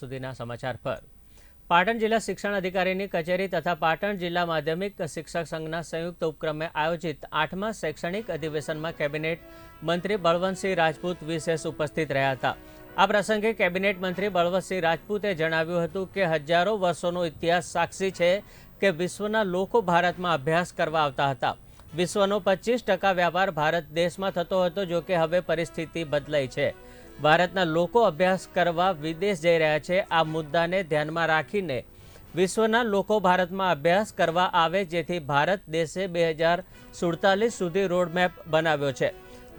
સુધીના સમાચાર પર. પાટણ જિલ્લા શિક્ષણ અધિકારીની કચેરી તથા પાટણ જિલ્લા માધ્યમિક શિક્ષક સંઘના સંયુક્ત ઉપક્રમે આયોજિત આઠમા શૈક્ષણિક અધિવેશનમાં કેબિનેટ મંત્રી બળવંતસિંહ રાજપૂત વિશેષ ઉપસ્થિત રહ્યા હતા. આ પ્રસંગે કેબિનેટ મંત્રી બળવંતસિંહ રાજપૂતે જણાવ્યું હતું કે હજારો વર્ષોનો ઇતિહાસ સાક્ષી છે કે વિશ્વના લોકો ભારતમાં અભ્યાસ કરવા આવતા હતા. વિશ્વનો પચીસ ટકા વ્યાપાર ભારત દેશમાં થતો હતો જો કે હવે પરિસ્થિતિ બદલાઈ છે. ભારતના લોકો અભ્યાસ કરવા વિદેશ જઈ રહ્યા છે. આ મુદ્દાને ધ્યાનમાં રાખીને વિશ્વના લોકો ભારતમાં અભ્યાસ કરવા આવે, જેથી ભારત દેશે બે હજાર સુડતાલીસ સુધી રોડમેપ બનાવ્યો છે.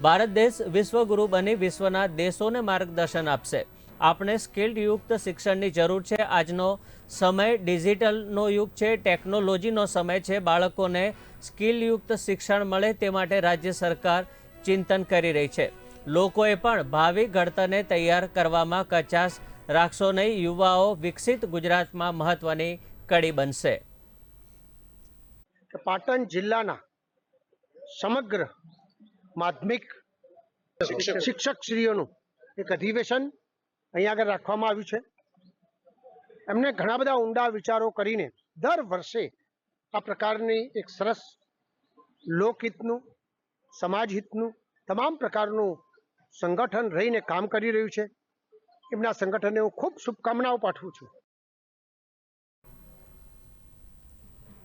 ભારત દેશ વિશ્વગુરુ બની વિશ્વના દેશોને માર્ગદર્શન આપશે. આપણે સ્કિલ્ડ યુક્ત શિક્ષણની જરૂર છે. આજનો સમય ડિજિટલનો યુગ છે. ટેકનોલોજીનો સમય છે. બાળકોને સ્કિલયુક્ત શિક્ષણ મળે તે માટે રાજ્ય સરકાર ચિંતન કરી રહી છે. લોકોએ પણ ભાવિ ઘડતરને તૈયાર કરવામાં કચાશ રાખશો નહીં. યુવાઓ વિકસિત ગુજરાતમાં મહત્વની કડી બનશે. પાટણ જિલ્લાના સમગ્ર માધ્યમિક શિક્ષકશ્રીઓનું એક અધિવેશન અહીંયા આગળ રાખવામાં આવ્યું છે. એમને ઘણા બધા ઊંડા વિચારો કરીને દર વર્ષે આ પ્રકારની એક સરસ લોકહિતનું, સમાજહિતનું, તમામ પ્રકારનું સંગઠન રહીને કામ કરી રહ્યું છે. એમના સંગઠનને હું ખૂબ શુભકામનાઓ પાઠવું છું.